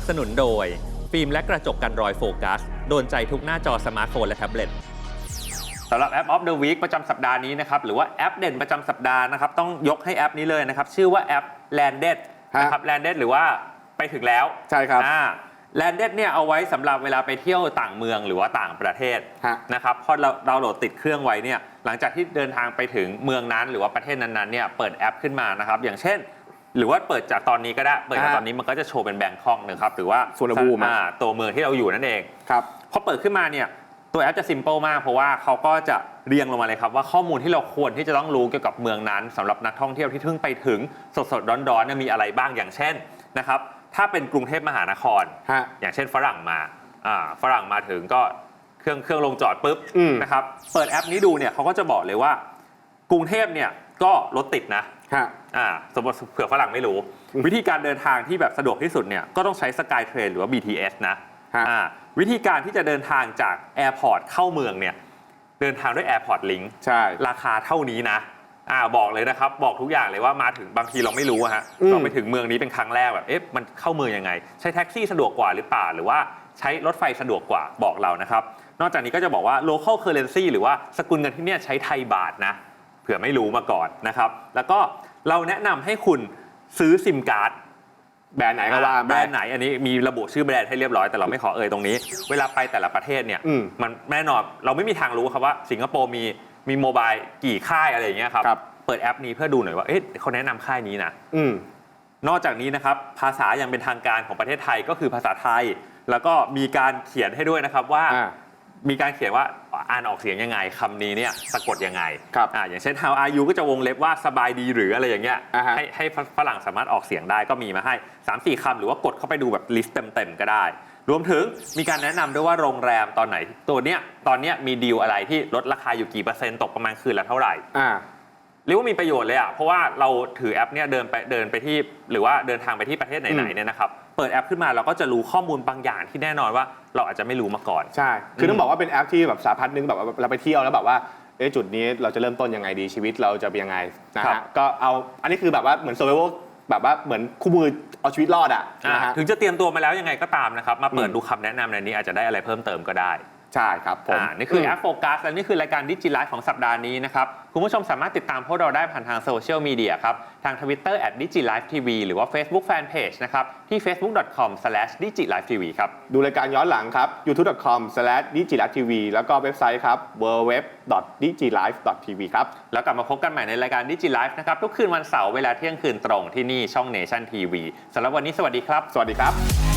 บสนุนโดย ฟิล์มและกระจกกันรอยโฟกัส โดนใจทุกหน้าจอสมาร์ทโฟนและแท็บเล็ตสำหรับแอป of the week ประจำสัปดาห์นี้นะครับ หรือว่าแอปเด่นประจำสัปดาห์นะครับ ต้องยกให้แอปนี้เลยนะครับ ชื่อว่าแอป Landed ฮะนะครับ Landed หรือว่าไปถึงแล้วใช่ครับอ่า Landed เนี่ยเอาไว้สำหรับเวลาไปเที่ยวต่างเมืองหรือว่าต่างประเทศฮะนะครับพอเราดาวน์โหลดติดเครื่องไว้เนี่ยหลังจากที่เดินทางไปถึงเมืองนั้น หรือว่าประเทศนั้นๆเนี่ยเปิดแอปขึ้นมานะครับอย่างเช่น หรือว่าเปิดจากตอนนี้ก็ได้ เปิดจากอ่าตอนนี้มันก็จะโชว์เป็นแบงคอกนะครับ หรือว่าสุวรรณภูมิอะอ่าตัวเมืองที่เราอยู่นั่นเองครับพอเปิดขึ้นมาเนี่ยตัวแอปจะ s ิม p ป e มาก เพราะว่าเขาก็จะเรียงลงมาเลยครับ ว่าข้อมูลที่เราควรที่จะต้องรู้เกี่ยวกับเมืองนั้นสำหรับนักท่องเที่ยวที่เพิ่งไปถึงสดๆร้อนๆเนี่ยมีอะไรบ้างอย่างเช่นนะครับถ้าเป็นกรุงเทพมหานครฮะอย่างเช่นฝรั่งมาอ่าฝรั่งมาถึงก็เครื่องเครื่องลงจอดปุ๊บอืมนะครับเปิดแอปนี้ดูเนี่ยเขาก็จะบอกเลยว่ากรุงเทพเนี่ยก็รถติดนะ ฮะ อ่าสมมติเผื่อฝรั่งไม่รู้อืมวิธีการเดินทางที่แบบสะดวกที่สุดเนี่ยก็ต้องใช้สกายเทรนหรือว่า BTS นะฮะ อ่าวิธีการที่จะเดินทางจากแอร์พอร์ตเข้าเมืองเนี่ยเดินทางด้วย Airport Link ใช่ ราคาเท่านี้นะ อ่าบอกเลยนะครับ บอกทุกอย่างเลยว่ามาถึงบางทีเราไม่รู้อะฮะอืม เราไปถึงเมืองนี้เป็นครั้งแรกแบบเอ๊ะมันเข้าเมืองยังไง ใช้แท็กซี่สะดวกกว่าหรือเปล่าหรือว่าใช้รถไฟสะดวกกว่าบอกเรานะครับ นอกจากนี้ก็จะบอกว่า local currency หรือว่าสกุลเงินที่เนี่ยใช้ไทยบาทนะ เผื่อไม่รู้มาก่อนนะครับ แล้วก็เราแนะนำให้คุณซื้อซิมการ์ด แบรนด์ไหนก็ว่าแบรนด์ไหนอันนี้มีระบุชื่อแบรนด์ให้เรียบร้อยแต่เราไม่ขอเอ่ยตรงนี้ เวลาไปแต่ละประเทศเนี่ยอืมมันแน่นอนเราไม่มีทางรู้ครับว่าสิงคโปร์มีมีโมบายกี่ค่ายอะไรอย่างเงี้ยครับครับ เปิดแอปนี้เพื่อดูหน่อยว่าเอ๊ะเขาแนะนำค่ายนี้นะ อืม นอกจากนี้นะครับภาษาอย่างเป็นทางการของประเทศไทยก็คือภาษาไทย แล้วก็มีการเขียนให้ด้วยนะครับว่า อ่า มีการเขียนว่าอ่านออกเสียงยังไงคำนี้เนี่ยสะกดยังไงครับอ่าอย่างเช่น how are you ก็จะวงเล็บว่าสบายดีหรืออะไรอย่างเงี้ยอ่าฮะ ให้ให้ฝรั่งสามารถออกเสียงได้ก็มีมาให้ 3 4คำหรือว่ากดเข้าไปดูแบบลิสต์เต็มๆก็ได้ รวมถึงมีการแนะนำด้วยว่าโรงแรมตอนไหน ตัวเนี้ยตอนเนี้ยมีดีลอะไรที่ลดราคาอยู่กี่เปอร์เซ็นต์ตกประมาณคืนละเท่าไหร่ อ่า เรียกว่ามีประโยชน์เลยอะ เพราะว่าเราถือแอปเนี่ยเดินไปเดินไปที่หรือว่าเดินทางไปที่ประเทศไหนอืมๆเนี่ยนะครับเปิดแอปขึ้นมาเราก็จะรู้ข้อมูลบางอย่างที่แน่นอนว่าเราอาจจะไม่รู้มาก่อน ใช่ คือต้องบอกว่าเป็นแอปที่แบบสารพัดนึงแบบว่าเราไปเที่ยวแล้วแบบว่าเอ๊ะจุดนี้เราจะเริ่มต้นยังไงดีชีวิตเราจะเป็นยังไงนะครัฮะบ ก็เอาอันนี้คือแบบว่าเหมือน survival แบบว่าเหมือนคู่มือเอาชีวิตรอดอะอ่านะฮะถึงจะเตรียมตัวมาแล้วยังไงก็ตามนะครับ มาเปิดอืม ดูคำแนะนำในนี้อาจจะได้อะไรเพิ่มเติมก็ได้ ใช่ครับผมอ่านี่คือแอปโฟกัสและนี่คือรายการดิจิไลฟ์ของสัปดาห์นี้นะครับ คุณผู้ชมสามารถติดตามพวกเราได้ผ่านทางโซเชียลมีเดียครับ ทาง Twitter @digilifetv หรือว่า Facebook Fanpage นะครับ ที่ facebook.com/digilifetv ครับ ดูรายการย้อนหลังครับ youtube.com/digilivetv แล้วก็เว็บไซต์ครับ www.digilive.tv ครับ แล้วกลับมาพบกันใหม่ในรายการดิจิไลฟ์นะครับทุกคืนวันเสาร์เวลาเที่ยงคืนตรงที่นี่ช่อง Nation TV สำหรับวันนี้สวัสดีครับ สวัสดีครับ